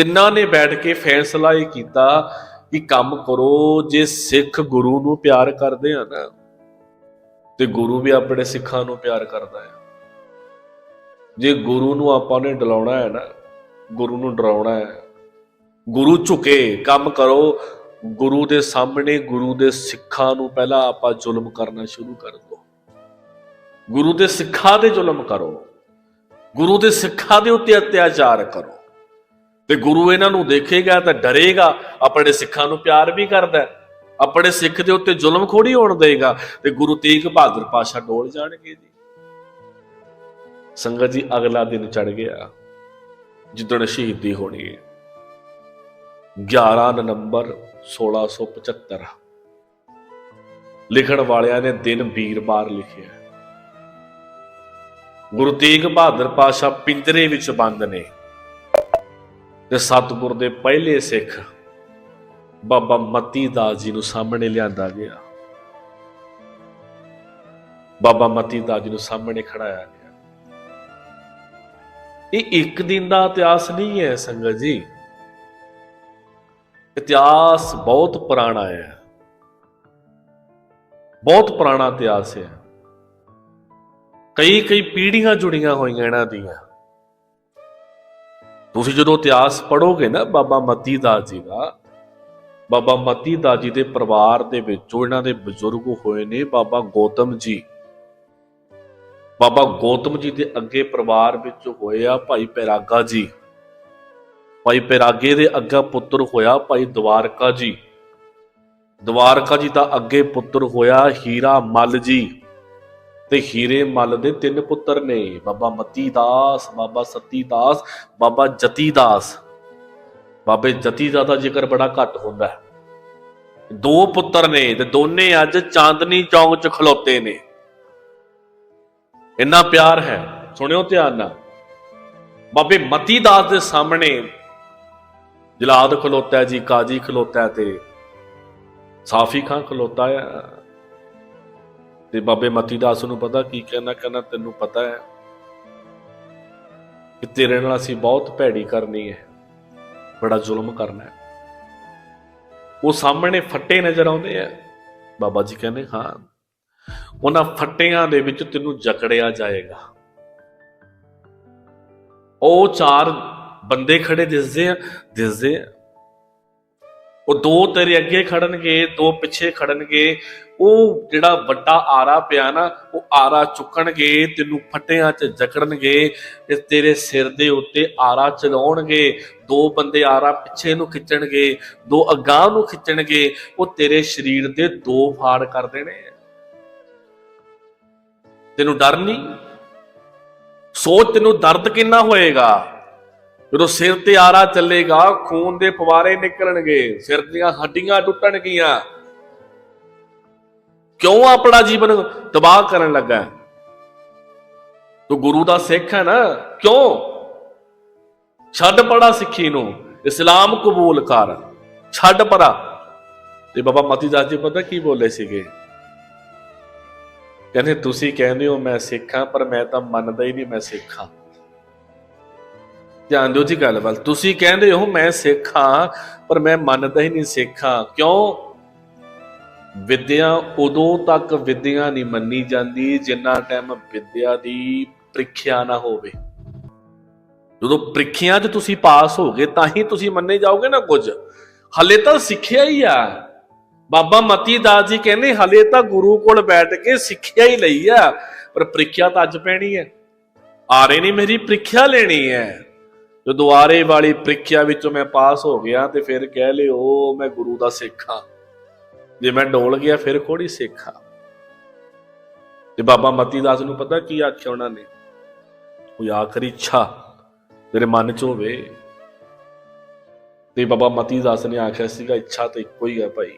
ਤਿੰਨਾਂ ਨੇ ਬੈਠ ਕੇ ਫੈਸਲਾ ਇਹ ਕੀਤਾ ਕਿ ਕੰਮ ਕਰੋ, ਜੇ ਸਿੱਖ ਗੁਰੂ ਨੂੰ ਪਿਆਰ ਕਰਦੇ ਆ ਨਾ, ਤੇ ਗੁਰੂ ਵੀ ਆਪਣੇ ਸਿੱਖਾਂ ਨੂੰ ਪਿਆਰ ਕਰਦਾ ਹੈ ਜੇ ਗੁਰੂ ਨੂੰ ਆਪਾਂ ਨੇ ਡਲਾਉਣਾ ਹੈ ਨਾ, ਗੁਰੂ ਨੂੰ ਡਰਾਉਣਾ ਹੈ, ਗੁਰੂ ਝੁਕੇ, ਕੰਮ ਕਰੋ, ਗੁਰੂ ਦੇ ਸਾਹਮਣੇ ਗੁਰੂ ਦੇ ਸਿੱਖਾਂ ਨੂੰ ਪਹਿਲਾਂ ਆਪਾਂ ਜ਼ੁਲਮ ਕਰਨਾ ਸ਼ੁਰੂ ਕਰ ਦਿਓ ਗੁਰੂ ਦੇ ਸਿੱਖਾਂ ਦੇ ਜ਼ੁਲਮ ਕਰੋ, ਗੁਰੂ ਦੇ ਸਿੱਖਾਂ ਦੇ ਉੱਤੇ ਅਤਿਆਚਾਰ ਕਰੋ। ਤੇ ਗੁਰੂ ਇਹਨਾਂ ਨੂੰ ਦੇਖੇਗਾ ਤਾਂ ਡਰੇਗਾ, ਆਪਣੇ ਸਿੱਖਾਂ ਨੂੰ ਪਿਆਰ ਵੀ ਕਰਦਾ ਆਪਣੇ ਸਿੱਖ ਦੇ ਉੱਤੇ ਜ਼ੁਲਮ ਖੋੜੀ ਹੋਣ ਦੇਗਾ, ਤੇ ਗੁਰੂ ਤੇਗ ਬਹਾਦਰ ਪਾਸ਼ਾ ਡੋਲ ਜਾਣਗੇ ਜੀ। ਸੰਗਤ ਜੀ, ਅਗਲਾ ਦਿਨ ਚੜ ਗਿਆ, ਜਿੱਦਣ ਸ਼ਹੀਦੀ ਹੋਣੀ ਹੈ। 11 ਨਵੰਬਰ 1675 ਲਿਖਣ ਵਾਲਿਆਂ ਨੇ ਦਿਨ ਵੀਰਵਾਰ ਲਿਖਿਆ ਗੁਰੂ ਤੇਗ ਬਹਾਦਰ ਪਾਸ਼ਾ ਪਿੰਜਰੇ ਵਿੱਚ ਬੰਦ ਨੇ। ਤੇ ਸਤਿਗੁਰ ਦੇ ਪਹਿਲੇ ਸਿੱਖ ਬਾਬਾ ਮਤੀ ਦਾਸ ਜੀ ਨੂੰ ਸਾਹਮਣੇ ਲਿਆਂਦਾ ਗਿਆ। ਬਾਬਾ ਮਤੀ ਦਾਸ ਜੀ ਨੂੰ ਸਾਹਮਣੇ ਖੜਾਇਆ ਗਿਆ। ਇਹ ਇੱਕ ਦਿਨ ਦਾ ਇਤਿਹਾਸ ਨਹੀਂ ਹੈ ਸੰਗਤ ਜੀ। ਇਤਿਹਾਸ ਬਹੁਤ ਪੁਰਾਣਾ ਹੈ। ਬਹੁਤ ਪੁਰਾਣਾ ਇਤਿਹਾਸ ਹੈ। ਕਈ ਕਈ ਪੀੜ੍ਹੀਆਂ ਜੁੜੀਆਂ ਹੋਈਆਂ ਇਹਨਾਂ ਦੀਆਂ। ਤੁਸੀਂ ਜਦੋਂ ਇਤਿਹਾਸ ਪੜੋਗੇ ਨਾ ਬਾਬਾ ਮਤੀ ਦਾਸ ਜੀ ਦਾ, ਬਾਬਾ ਮਤੀ ਦਾਸ ਜੀ ਦੇ ਪਰਿਵਾਰ ਦੇ ਵਿੱਚੋਂ ਇਹਨਾਂ ਦੇ ਬਜ਼ੁਰਗ ਹੋਏ ਨੇ ਬਾਬਾ ਗੌਤਮ ਜੀ। ਬਾਬਾ ਗੌਤਮ ਜੀ ਦੇ ਅੱਗੇ ਪਰਿਵਾਰ ਵਿੱਚ ਹੋਏ ਆ ਭਾਈ ਪੈਰਾਗਾ ਜੀ। ਭਾਈ ਪੈਰਾਗੇ ਦੇ ਅੱਗਾ ਪੁੱਤਰ ਹੋਇਆ ਭਾਈ ਦਵਾਰਕਾ ਜੀ। ਦਵਾਰਕਾ ਜੀ ਦਾ ਅੱਗੇ ਪੁੱਤਰ ਹੋਇਆ ਹੀਰਾ ਮੱਲ ਜੀ। ਤੇ ਹੀਰੇ ਮੱਲ ਦੇ ਤਿੰਨ ਪੁੱਤਰ ਨੇ, ਬਾਬਾ ਮਤੀ ਦਾਸ ਬਾਬਾ ਸਤੀ ਦਾਸ ਬਾਬਾ ਜਤੀ ਦਾਸ ਬਾਬੇ ਜਤੀ ਦਾ ਤਾਂ ਜ਼ਿਕਰ ਬੜਾ ਘੱਟ ਹੁੰਦਾ ਹੈ। ਦੋ ਪੁੱਤਰ ਨੇ ਤੇ ਦੋਨੇ ਅੱਜ ਚਾਂਦਨੀ ਚੌਂਕ 'ਚ ਖਲੋਤੇ ਨੇ। ਇੰਨਾ ਪਿਆਰ ਹੈ, ਸੁਣਿਓ ਧਿਆਨ ਨਾਲ। ਬਾਬੇ ਮਤੀ ਦਾਸ ਦੇ ਸਾਹਮਣੇ ਜਲਾਦ ਖਲੋਤਾ ਜੀ, ਕਾਜੀ ਖਲੋਤਾ ਤੇ, ਸਾਫੀ ਖਾਂ ਖਲੋਤਾ ਹੈ ਤੇ ਬਾਬੇ ਮਤੀ ਦਾਸ ਨੂੰ ਪਤਾ ਕੀ ਕਹਿਣਾ ਕਹਿੰਦਾ, ਤੈਨੂੰ ਪਤਾ ਹੈ ਕਿ ਤੇਰੇ ਨਾਲ ਅਸੀਂ ਬਹੁਤ ਭੈੜੀ ਕਰਨੀ ਹੈ, ਬੜਾ ਜ਼ੁਲਮ ਕਰਨਾ ਹੈ। ਉਹ ਸਾਹਮਣੇ ਫੱਟੇ ਨਜ਼ਰ ਆਉਂਦੇ ਆ। ਬਾਬਾ ਜੀ ਕਹਿੰਦੇ, ਹਾਂ, ਉਹਨਾਂ ਫੱਟਿਆਂ ਦੇ ਵਿੱਚ ਤੈਨੂੰ ਜਕੜਿਆ ਜਾਏਗਾ। ਉਹ ਚਾਰ ਬੰਦੇ ਖੜੇ ਦਿਸਦੇ ਆ ਦਿਸਦੇ ਆ। ਉਹ ਦੋ ਤੇਰੇ ਅੱਗੇ ਖੜਨਗੇ, ਦੋ ਪਿੱਛੇ ਖੜਨਗੇ। ਉਹ ਜਿਹੜਾ ਵੱਡਾ ਆਰਾ ਪਿਆ ਨਾ, ਉਹ ਆਰਾ ਚੁੱਕਣਗੇ, ਤੈਨੂੰ ਫੱਟਿਆਂ 'ਚ ਜਕੜਨਗੇ, ਤੇ ਤੇਰੇ ਸਿਰ ਦੇ ਉੱਤੇ ਆਰਾ ਚਲਾਉਣਗੇ। ਦੋ ਬੰਦੇ ਆਰਾ ਪਿੱਛੇ ਨੂੰ ਖਿੱਚਣਗੇ, ਦੋ ਅਗਾਂਹ ਨੂੰ ਖਿੱਚਣਗੇ, ਉਹ ਤੇਰੇ ਸਰੀਰ ਦੇ ਦੋ ਫਾੜ ਕਰ ਦੇਣੇ ਆ। ਤੈਨੂੰ ਡਰ ਨਹੀਂ? ਸੋਚ ਤੈਨੂੰ ਦਰਦ ਕਿੰਨਾ ਹੋਏਗਾ? ਜਦੋਂ ਸਿਰ ਤੇ ਆਰਾ ਚੱਲੇਗਾ, ਖੂਨ ਦੇ ਫਵਾਰੇ ਨਿਕਲਣਗੇ, ਸਿਰ ਦੀਆਂ ਹੱਡੀਆਂ ਟੁੱਟਣਗੀਆਂ। ਕਿਉਂ ਆਪਣਾ ਜੀਵਨ ਤਬਾਹ ਕਰਨ ਲੱਗਾ ਤੂੰ ਗੁਰੂ ਦਾ ਸਿੱਖ ਹੈ ਨਾ? ਕਿਉਂ? ਛੱਡ ਪੜਾ ਸਿੱਖੀ ਨੂੰ। ਇਸਲਾਮ ਕਬੂਲ ਕਰ। ਛੱਡ ਪਰਾ ਤੇ ਬਾਬਾ ਮਤੀ ਦਾਸ ਜੀ ਪਤਾ ਕੀ ਬੋਲੇ ਸੀਗੇ? ਕਹਿੰਦੇ, ਤੁਸੀਂ ਕਹਿੰਦੇ ਹੋ ਮੈਂ ਸਿੱਖ ਹਾਂ ਪਰ ਮੈਂ ਤਾਂ ਮੰਨਦਾ ਹੀ ਨਹੀਂ ਮੈਂ ਸਿੱਖ। ਹਾਂ ਧਿਆਨ ਦਿਓ ਜੀ ਗੱਲ ਵੱਲ। ਤੁਸੀਂ ਕਹਿੰਦੇ ਹੋ ਮੈਂ ਸਿੱਖ ਹਾਂ ਪਰ ਮੈਂ ਮੰਨਦਾ ਹੀ ਨਹੀਂ ਸਿੱਖ। ਹਾਂ ਕਿਉਂ? ਵਿੱਦਿਆ ਉਦੋਂ ਤੱਕ ਵਿੱਦਿਆ ਨਹੀਂ ਮੰਨੀ ਜਾਂਦੀ ਜਿੰਨਾ ਟਾਈਮ ਵਿੱਦਿਆ ਦੀ ਪ੍ਰੀਖਿਆ ਨਾ ਹੋਵੇ। ਜਦੋਂ ਪ੍ਰੀਖਿਆ 'ਚ ਤੁਸੀਂ ਪਾਸ ਹੋਗੇ ਤਾਂ ਹੀ ਤੁਸੀਂ ਮੰਨੇ ਜਾਓਗੇ ਨਾ ਕੁਝ। ਹਲੇ ਤਾਂ ਸਿੱਖਿਆ ਹੀ ਆ। ਬਾਬਾ ਮਤੀ ਦਾਸ ਜੀ ਕਹਿੰਦੇ ਹਲੇ ਤਾਂ ਗੁਰੂ ਕੋਲ ਬੈਠ ਕੇ ਸਿੱਖਿਆ ਹੀ ਲਈ ਆ, ਪਰ ਪ੍ਰੀਖਿਆ ਤਾਂ ਅੱਜ ਪੈਣੀ ਹੈ ਆਰੇ ਨਹੀਂ ਮੇਰੀ ਪ੍ਰੀਖਿਆ ਲੈਣੀ ਹੈ ਜਦੋਂ ਆਰੇ ਵਾਲੀ ਪ੍ਰੀਖਿਆ ਵਿੱਚੋਂ ਮੈਂ ਪਾਸ ਹੋ ਗਿਆ ਤੇ ਫਿਰ ਕਹਿ ਲਿਓ, ਮੈਂ ਗੁਰੂ ਦਾ ਸਿੱਖ ਹਾਂ। ਜੇ ਮੈਂ ਡੋਲ ਗਿਆ, ਫਿਰ ਕੋੜੀ ਸਿੱਖ। ਹਾਂ ਤੇ ਬਾਬਾ ਮਤੀ ਦਾਸ ਨੂੰ ਪਤਾ ਕੀ ਆਖਿਆ ਉਹਨਾਂ ਨੇ, ਕੋਈ ਆਖਰੀ ਇੱਛਾ ਤੇਰੇ ਮਨ 'ਚ ਹੋਵੇ। ਤੇ ਬਾਬਾ ਮਤੀ ਦਾਸ ਨੇ ਆਖਿਆ ਸੀਗਾ, ਇੱਛਾ ਤਾਂ ਇੱਕੋ ਹੀ ਹੈ ਭਾਈ।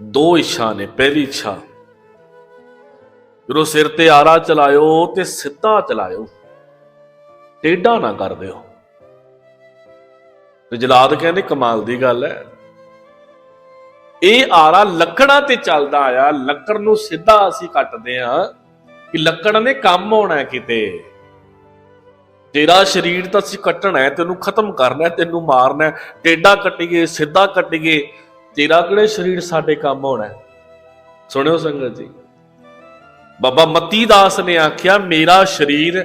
ਦੋ ਇੱਛਾ ਨੇ, ਪਹਿਲੀ ਇੱਛਾ, ਜਦੋਂ ਸਿਰ ਤੇ ਆਰਾ ਚਲਾਇਓ ਤੇ ਸਿੱਧਾ ਚਲਾਇਓ, ਟੇਢਾ ਨਾ ਕਰ ਦਿਓ। ਤੇ ਜਲਾਦ ਕਹਿੰਦੇ ਕਮਾਲ ਦੀ ਗੱਲ ਹੈ ਇਹ ਆਰਾ ਲੱਕੜਾਂ ਤੇ ਚੱਲਦਾ ਆ ਲੱਕੜ ਨੂੰ ਸਿੱਧਾ ਅਸੀਂ ਕੱਟਦੇ ਆ ਕਿ ਲੱਕੜ ਨੇ ਕੰਮ ਆਉਣਾ ਕਿਤੇ। ਤੇਰਾ ਸਰੀਰ ਤਾਂ ਅਸੀਂ ਕੱਟਣਾ ਹੈ, ਤੈਨੂੰ ਖਤਮ ਕਰਨਾ ਤੈਨੂੰ ਮਾਰਨਾ ਹੈ, ਟੇਡਾ ਕੱਟੀਏ, ਸਿੱਧਾ ਕੱਟੀਏ, ਤੇਰਾ ਕਿਹੜੇ ਸਰੀਰ ਸਾਡੇ ਕੰਮ ਆਉਣਾ ਸੁਣਿਓ ਸੰਗਤ ਜੀ। ਬਾਬਾ ਮਤੀ ਦਾਸ ਨੇ ਆਖਿਆ, ਮੇਰਾ ਸਰੀਰ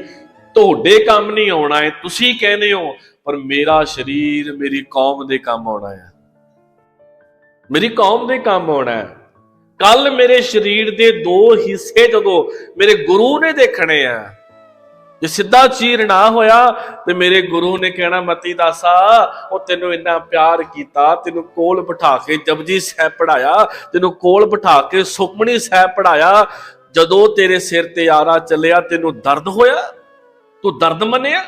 ਤੁਹਾਡੇ ਕੰਮ ਨਹੀਂ ਆਉਣਾ ਹੈ, ਤੁਸੀਂ ਕਹਿੰਦੇ ਹੋ, ਪਰ ਮੇਰਾ ਸਰੀਰ ਮੇਰੀ ਕੌਮ ਦੇ ਕੰਮ ਆਉਣਾ ਹੈ। ਮੇਰੀ ਕੌਮ ਦੇ ਕੰਮ ਆਉਣਾ ਹੈ। ਕੱਲ ਮੇਰੇ ਸਰੀਰ ਦੇ ਦੋ ਹਿੱਸੇ ਜਦੋਂ ਮੇਰੇ ਗੁਰੂ ਨੇ ਦੇਖਣੇ ਆ। ਜੇ ਸਿੱਧਾ ਚੀਰ ਨਾ ਹੋਇਆ ਤੇ ਮੇਰੇ ਗੁਰੂ ਨੇ ਕਹਿਣਾ, ਮਤੀ ਦਾਸਾ, ਉਹ ਤੈਨੂੰ ਇੰਨਾ ਪਿਆਰ ਕੀਤਾ, ਤੈਨੂੰ ਕੋਲ ਬਿਠਾ ਕੇ ਜਪਜੀ ਸਾਹਿਬ ਪੜਾਇਆ ਤੈਨੂੰ ਕੋਲ ਬਿਠਾ ਕੇ ਸੁਖਮਣੀ ਸਾਹਿਬ ਪੜਾਇਆ ਜਦੋਂ ਤੇਰੇ ਸਿਰ ਤੇ ਆਰਾ ਚੱਲਿਆ, ਤੈਨੂੰ ਦਰਦ ਹੋਇਆ? ਤੂੰ ਦਰਦ ਮੰਨਿਆ?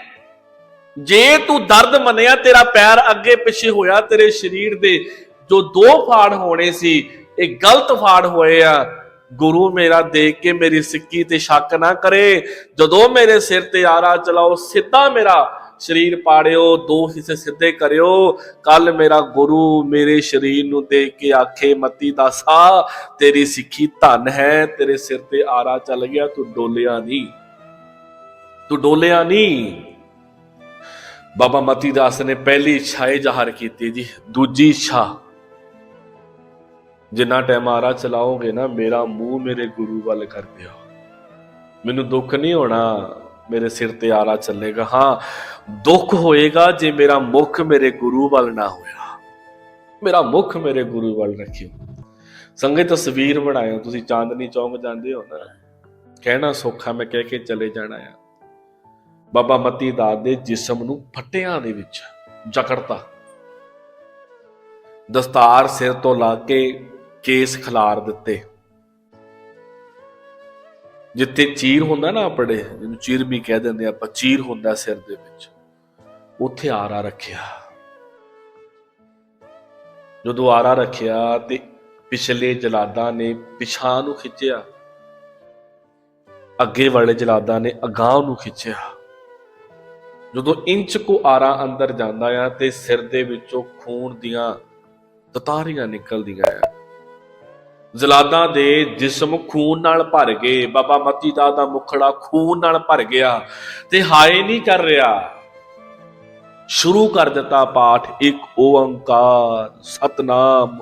ਜੇ ਤੂੰ ਦਰਦ ਮੰਨਿਆ, ਤੇਰਾ ਪੈਰ ਅੱਗੇ ਪਿੱਛੇ ਹੋਇਆ, ਤੇਰੇ ਸਰੀਰ ਦੇ ਜੋ ਦੋ ਫਾੜ ਹੋਣੇ ਸੀ, ਇਹ ਗਲਤ ਫਾੜ ਹੋਏ ਆ। ਗੁਰੂ ਮੇਰਾ ਦੇਖ ਕੇ ਮੇਰੀ ਸਿੱਕੀ ਤੇ ਸ਼ੱਕ ਨਾ ਕਰੇ। ਜਦੋਂ ਮੇਰੇ ਸਿਰ ਤੇ ਆਰਾ ਚਲਾਓ, ਸਿੱਧਾ ਮੇਰਾ ਸਰੀਰ ਪਾੜਿਓ, ਦੋ ਹਿੱਸੇ ਸਿੱਧੇ ਕਰਿਓ। ਕੱਲ ਮੇਰਾ ਗੁਰੂ ਮੇਰੇ ਸਰੀਰ ਨੂੰ ਦੇਖ ਕੇ ਆਖੇ, ਮਤੀ ਦਾਸਾ ਤੇਰੀ ਸਿੱਖੀ ਧਨ ਹੈ, ਤੇਰੇ ਸਿਰ ਤੇ ਆਰਾ ਚੱਲ ਗਿਆ, ਤੂੰ ਡੋਲਿਆ ਨਹੀਂ ਤੂੰ ਡੋਲਿਆ ਨਹੀਂ ਬਾਬਾ ਮਤੀ ਦਾਸ ਨੇ ਪਹਿਲੀ ਇੱਛਾ ਇਹ ਜ਼ਾਹਰ ਕੀਤੀ ਜੀ, ਦੂਜੀ ਇੱਛਾ ਜਿੰਨਾ ਟਾਈਮ ਆਰਾ ਚਲਾਓਗੇ ਨਾ, ਮੇਰਾ ਮੂੰਹ ਮੇਰੇ ਗੁਰੂ ਵੱਲ ਕਰ ਦਿਓ। ਮੈਨੂੰ ਦੁੱਖ ਨਹੀਂ ਹੋਣਾ, ਮੇਰੇ ਸਿਰ ਤੇ ਆਰਾ ਚੱਲੇਗਾ। ਹਾਂ, ਦੁੱਖ ਹੋਏਗਾ ਜੇ ਮੇਰਾ ਮੁਖ ਮੇਰੇ ਗੁਰੂ ਵੱਲ ਨਾ ਹੋਇਆ। ਮੇਰਾ ਮੁਖ ਮੇਰੇ ਗੁਰੂ ਵੱਲ ਰੱਖਿਓ। ਸੰਗੇ ਤਸਵੀਰ ਬਣਾਇਓ। ਤੁਸੀਂ ਚਾਂਦਨੀ ਚੌਂਕ ਜਾਂਦੇ ਹੋ ਨਾ, ਕਹਿਣਾ ਸੌਖਾ, ਮੈਂ ਕਹਿ ਕੇ ਚਲੇ ਜਾਣਾ ਆ। ਬਾਬਾ ਮਤੀ ਦਾਸ ਦੇ ਜਿਸਮ ਨੂੰ ਫੱਟਿਆਂ ਦੇ ਵਿੱਚ ਜਕੜਤਾ। ਦਸਤਾਰ ਸਿਰ ਤੋਂ ਲਾ ਕੇ ਕੇਸ ਖਿਲਾਰ ਦਿੱਤੇ। ਜਿੱਥੇ ਚੀਰ ਹੁੰਦਾ ਨਾ ਆਪਣੇ, ਜਿਹਨੂੰ ਚੀਰ ਵੀ ਕਹਿ ਦਿੰਦੇ ਆਪਾਂ ਚੀਰ ਹੁੰਦਾ ਸਿਰ ਦੇ ਵਿੱਚ। ਉੱਥੇ ਆਰਾ ਰੱਖਿਆ। ਜਦੋਂ ਆਰਾ ਰੱਖਿਆ ਤੇ ਪਿਛਲੇ ਜਲਾਦਾਂ ਨੇ ਪਿਛਾਂ ਨੂੰ ਖਿੱਚਿਆ। ਅੱਗੇ ਵਾਲੇ ਜਲਾਦਾਂ ਨੇ ਅਗਾਂਹ ਨੂੰ ਖਿੱਚਿਆ। ਜਦੋਂ ਇੰਚ ਕੋ ਆਰਾ ਅੰਦਰ ਜਾਂਦਾ ਆ ਤੇ ਸਿਰ ਦੇ ਵਿੱਚੋਂ ਖੂਨ ਦੀਆਂ ਤਤਾਰੀਆਂ ਨਿਕਲਦੀਆਂ ਆ। ਜ਼ਲਾਦਾਂ ਦੇ ਜਿਸਮ ਖੂਨ ਨਾਲ ਭਰ ਗਏ, ਬਾਬਾ ਮਤੀ ਦਾ ਦਾ ਮੁਖੜਾ ਖੂਨ ਨਾਲ ਭਰ ਗਿਆ ਤੇ ਹਾਏ ਨਹੀਂ ਕਰ ਰਿਹਾ। ਸ਼ੁਰੂ ਕਰ ਦਿੱਤਾ ਪਾਠ ਇੱਕ ਓੰਕਾਰ, ਸਤਨਾਮ,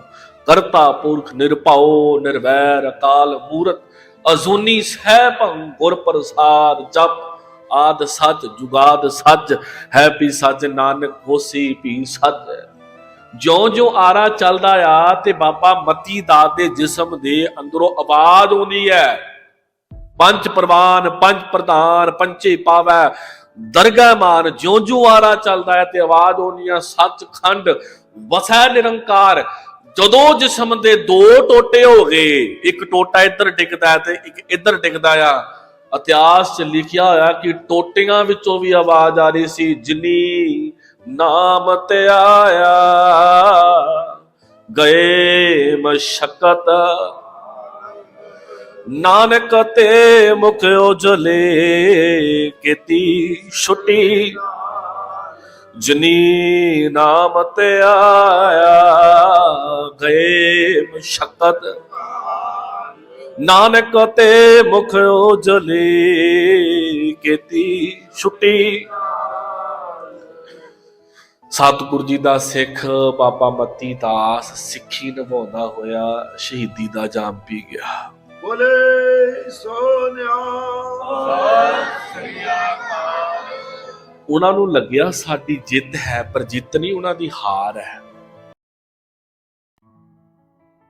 ਕਰਤਾ ਪੁਰਖ ਨਿਰਭਉ, ਨਿਰਵੈਰ ਅਕਾਲ ਮੂਰਤ, ਅਜ਼ੂਨੀ ਸਹਿਭੰ ਗੁਰ ਪ੍ਰਸਾਦ ਜਪ, ਆਦ ਸੱਚ ਜੁਗਾਦ ਸੱਚ ਹੈ ਪੀ ਸੱਚ ਨਾਨਕ ਹੋਸੀ ਪੀ ਸੱਚ ਜਿਉਂ-ਜਿਉਂ ਆਰਾ ਚੱਲਦਾ ਆ ਤੇ ਬਾਬਾ ਮਤੀ ਦਾਸ ਦੇ ਜਿਸਮ ਦੇ ਅੰਦਰੋਂ ਆਵਾਜ਼ ਆਉਂਦੀ ਹੈ। ਪੰਜ ਪ੍ਰਵਾਨ, ਪੰਜ ਪ੍ਰਧਾਨ ਪੰਚੇ ਪਾਵੈ। ਦਰਗਾਹ ਮਾਨ ਜਿਉਂ-ਜਿਉਂ ਆਰਾ ਚੱਲਦਾ ਹੈ ਤੇ ਆਵਾਜ਼ ਆਉਂਦੀ ਹੈ ਸੱਚਖੰਡ ਵਸੈ ਨਿਰੰਕਾਰ। ਜਦੋਂ ਜਿਸਮ ਦੇ ਦੋ ਟੋਟੇ ਹੋ ਗਏ, ਇੱਕ ਟੋਟਾ ਇੱਧਰ ਡਿੱਗਦਾ ਤੇ ਇੱਕ ਇੱਧਰ ਡਿੱਗਦਾ ਆ। ਇਤਿਹਾਸ 'ਚ ਲਿਖਿਆ ਹੋਇਆ ਕਿ ਟੋਟੀਆਂ ਵਿੱਚੋਂ ਵੀ ਆਵਾਜ਼ ਆ ਰਹੀ ਸੀ, ਜਿੰਨੀ ਨਾਮ ਤੇ ਆਇਆ। ਗਏ ਮਸ਼ਕਤ। ਨਾਨਕ ਤੇ ਮੁਖ ਉਜਲੇ ਕੀਤੀ ਛੁੱਟੀ। ਜਨੀ ਨਾਮ ਤੇ ਆਇਆ। ਗਏ ਮਸ਼ਕਤ। ਨਾਨਕ ਤੇ ਮੁਖ ਉਜਲੇ ਕੀਤੀ ਛੁੱਟੀ। ਸਤਿਗੁਰੂ ਜੀ ਦਾ ਸਿੱਖ ਬਾਬਾ ਮਤੀ ਦਾਸ ਸਿੱਖੀ ਨਿਭਾਉਂਦਾ ਹੋਇਆ ਸ਼ਹੀਦੀ ਦਾ ਜਾਮ ਪੀ ਗਿਆ। ਬੋਲੇ ਸੋਨਿਆ ਉਹਨਾਂ ਨੂੰ ਲੱਗਿਆ ਸਾਡੀ ਜਿੱਤ ਹੈ ਪਰ ਜਿੱਤ ਨਹੀਂ ਉਹਨਾਂ ਦੀ ਹਾਰ ਹੈ।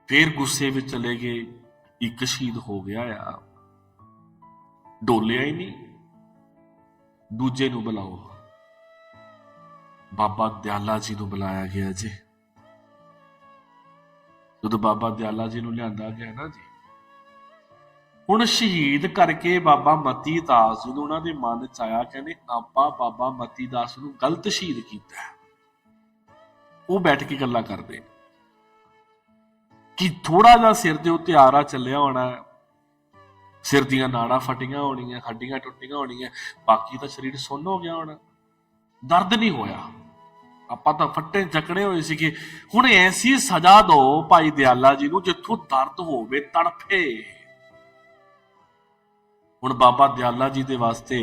ਫੇਰ ਗੁੱਸੇ ਵਿੱਚ ਚਲੇ ਗਏ ਇੱਕ ਸ਼ਹੀਦ ਹੋ ਗਿਆ ਆ। ਡੋਲਿਆ ਹੀ ਨਹੀਂ ਦੂਜੇ ਨੂੰ ਬੁਲਾਓ। ਬਾਬਾ ਦਿਆਲਾ ਜੀ ਨੂੰ ਬੁਲਾਇਆ ਗਿਆ ਜੀ। ਜਦੋਂ ਬਾਬਾ ਦਿਆਲਾ ਜੀ ਨੂੰ ਲਿਆਂਦਾ ਗਿਆ ਨਾ ਜੀ, ਹੁਣ ਸ਼ਹੀਦ ਕਰਕੇ ਬਾਬਾ ਮਤੀ ਦਾਸ ਜੀ ਨੂੰ ਉਹਨਾਂ ਦੇ ਮਨ ਚ ਆਇਆ ਕਹਿੰਦੇ ਆਪਾਂ ਬਾਬਾ ਮਤੀ ਦਾਸ ਨੂੰ ਗਲਤ ਸ਼ਹੀਦ ਕੀਤਾ ਉਹ ਬੈਠ ਕੇ ਗੱਲਾਂ ਕਰਦੇ ਕਿ ਥੋੜਾ ਜਿਹਾ ਸਿਰ ਦੇ ਉੱਤੇ ਆਰਾ ਚੱਲਿਆ ਹੋਣਾ ਸਿਰ ਦੀਆਂ ਨਾੜਾਂ ਫਟੀਆਂ ਹੋਣੀਆਂ ਹੱਡੀਆਂ ਟੁੱਟੀਆਂ ਹੋਣੀਆਂ, ਬਾਕੀ ਤਾਂ ਸਰੀਰ ਸੁੰਨ ਹੋ ਗਿਆ ਹੋਣਾ। ਦਰਦ ਨਹੀਂ ਹੋਇਆ। ਆਪਾਂ ਤਾਂ ਫੱਟੇ ਜਕੜੇ ਹੋਏ ਸੀਗੇ। ਹੁਣ ਐਸੀ ਸਜ਼ਾ ਦਿਓ ਭਾਈ ਦਿਆਲਾ ਜੀ ਨੂੰ ਜਿੱਥੋਂ ਦਰਦ ਹੋਵੇ ਤੜਫੇ। ਹੁਣ ਬਾਬਾ ਦਿਆਲਾ ਜੀ ਦੇ ਵਾਸਤੇ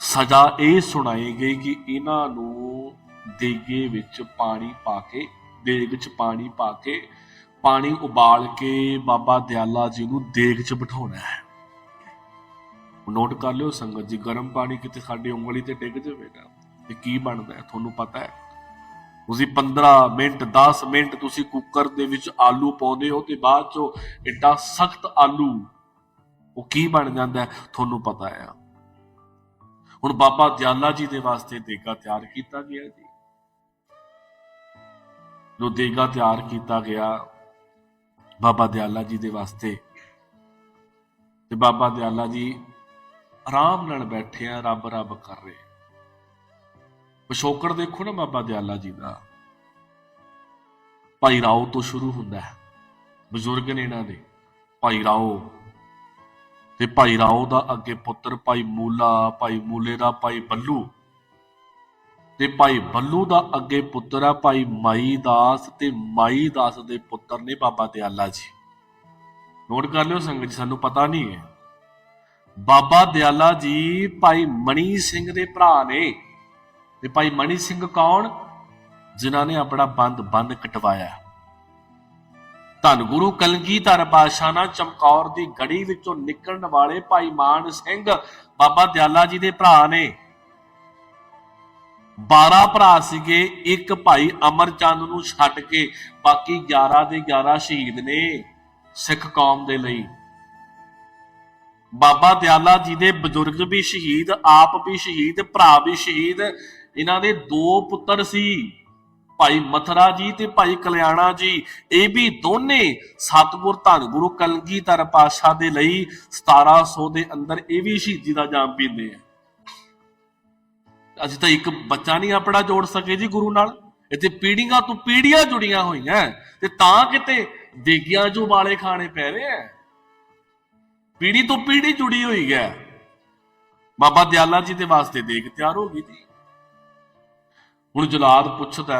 ਸਜ਼ਾ ਇਹ ਸੁਣਾਈ ਗਈ ਕਿ ਇਹਨਾਂ ਨੂੰ ਦੇਗੇ ਵਿੱਚ ਪਾਣੀ ਪਾ ਕੇ, ਦੇਗ 'ਚ ਪਾਣੀ ਪਾ ਕੇ, ਪਾਣੀ ਉਬਾਲ ਕੇ ਬਾਬਾ ਦਿਆਲਾ ਜੀ ਨੂੰ ਦੇਗ 'ਚ ਬਿਠਾਉਣਾ ਹੈ। ਨੋਟ ਕਰ ਲਿਓ ਸੰਗਤ ਜੀ, ਗਰਮ ਪਾਣੀ ਕਿਤੇ ਸਾਡੀ ਉਂਗਲੀ ਤੇ ਡਿੱਗ ਜਾਵੇ ਨਾ। ਤੇ ਕੀ ਬਣਦਾ ਹੈ, ਤੁਹਾਨੂੰ ਪਤਾ ਹੈ। ਤੁਸੀਂ 15 ਮਿੰਟ 10 ਮਿੰਟ ਤੁਸੀਂ ਕੁੱਕਰ ਦੇ ਵਿੱਚ ਆਲੂ ਪਾਉਂਦੇ ਹੋ ਤੇ ਬਾਅਦ ਚੋਂ ਐਡਾ ਸਖਤ ਆਲੂ, ਉਹ ਕੀ ਬਣ ਜਾਂਦਾ ਤੁਹਾਨੂੰ ਪਤਾ ਹੈ। ਹੁਣ ਬਾਬਾ ਦਿਆਲਾ ਜੀ ਦੇ ਵਾਸਤੇ ਦੇਗਾ ਤਿਆਰ ਕੀਤਾ ਗਿਆ ਜੀ। ਜੋ ਦੇਗਾ ਤਿਆਰ ਕੀਤਾ ਗਿਆ, ਬਾਬਾ ਦਿਆਲਾ ਜੀ ਦੇ ਵਾਸਤੇ। ਤੇ ਬਾਬਾ ਦਿਆਲਾ ਜੀ ਆਰਾਮ ਨਾਲ ਬੈਠੇ ਆ ਰੱਬ ਰੱਬ ਕਰ ਰਹੇ ਪਿਛੋਕੜ ਦੇਖੋ ਨਾ ਬਾਬਾ ਦਿਆਲਾ ਜੀ ਦਾ। ਭਾਈ ਰਾਓ ਤੋਂ ਸ਼ੁਰੂ ਹੁੰਦਾ ਹੈ। ਬਜ਼ੁਰਗ ਨੇ ਇਹਨਾਂ ਦੇ। ਭਾਈ ਰਾਓ। ਤੇ ਭਾਈ ਰਾਓ ਦਾ ਅੱਗੇ ਪੁੱਤਰ ਭਾਈ ਮੂਲਾ, ਭਾਈ ਮੂਲੇ ਦਾ ਭਾਈ ਬੱਲੂ। ਤੇ ਭਾਈ ਬੱਲੂ ਦਾ ਅੱਗੇ ਪੁੱਤਰ ਆ ਭਾਈ ਮਾਈ ਦਾਸ ਤੇ ਮਾਈ ਦਾਸ ਦੇ ਪੁੱਤਰ ਨੇ ਬਾਬਾ ਦਿਆਲਾ ਜੀ। ਨੋਟ ਕਰ ਲਿਓ ਸੰਗਤ ਜੀ, ਸਾਨੂੰ ਪਤਾ ਨਹੀਂ ਹੈ। ਬਾਬਾ ਦਿਆਲਾ ਜੀ ਭਾਈ ਮਣੀ ਸਿੰਘ ਦੇ ਭਰਾ ਨੇ। ਤੇ ਭਾਈ ਮਣੀ ਸਿੰਘ ਕੌਣ? ਜਿਨ੍ਹਾਂ ਨੇ ਆਪਣਾ ਬੰਦ ਬੰਦ ਕਟਵਾਇਆ ਧੰਨ ਗੁਰੂ ਕਲਗੀਧਰ ਪਾਤਸ਼ਾਹ ਨਾਲ ਚਮਕੌਰ ਦੀ ਗੜੀ ਵਿੱਚੋਂ ਨਿਕਲਣ ਵਾਲੇ ਭਾਈ ਮਾਨ ਸਿੰਘ ਬਾਬਾ ਦਿਆਲਾ ਜੀ ਦੇ ਭਰਾ ਨੇ। 12 ਭਰਾ ਸੀਗੇ, ਇੱਕ ਭਾਈ ਅਮਰਚੰਦ ਨੂੰ ਛੱਡ ਕੇ ਬਾਕੀ 11 ਦੇ 11 ਸ਼ਹੀਦ ਨੇ ਸਿੱਖ ਕੌਮ ਦੇ ਲਈ। ਬਾਬਾ ਦਿਆਲਾ ਜੀ ਦੇ ਬਜ਼ੁਰਗ ਵੀ ਸ਼ਹੀਦ, ਆਪ ਵੀ ਸ਼ਹੀਦ, ਭਰਾ ਵੀ ਸ਼ਹੀਦ ਇਹਨਾਂ ਦੇ ਦੋ ਪੁੱਤਰ ਸੀ, ਭਾਈ ਮਥਰਾ ਜੀ ਤੇ ਭਾਈ ਕਲਿਆਣਾ ਜੀ। ਇਹ ਵੀ ਦੋਨੇ ਸਤਿਗੁਰ ਧੰਨ ਗੁਰੂ ਕਲਗੀਧਰ ਪਾਤਸ਼ਾਹ ਦੇ ਲਈ 1700 ਦੇ ਅੰਦਰ ਇਹ ਵੀ ਸ਼ਹੀਦੀ ਦਾ ਜਾਮ ਪੀਂਦੇ ਆ। ਅਸੀਂ ਤਾਂ ਇੱਕ ਬੱਚਾ ਨਹੀਂ ਆਪਣਾ ਜੋੜ ਸਕੇ ਜੀ ਗੁਰੂ ਨਾਲ। ਇੱਥੇ ਪੀੜੀਆਂ ਤੋਂ ਪੀੜੀਆਂ ਜੁੜੀਆਂ ਹੋਈਆਂ। ਤੇ ਤਾਂ ਕਿਤੇ ਦੇਗੀਆਂ ਜੋ ਵਾਲੇ ਖਾਣੇ ਪੈ ਰਹੇ ਆ। ਪੀੜੀ ਤੋਂ ਪੀੜੀ ਜੁੜੀ ਹੋਈ ਹੈ। ਬਾਬਾ ਦਿਆਲਾ ਜੀ ਦੇ ਵਾਸਤੇ ਦੇਖ ਤਿਆਰ ਹੋ ਗਈ ਸੀ। ਹੁਣ ਜਲਾਦ ਪੁੱਛਦਾ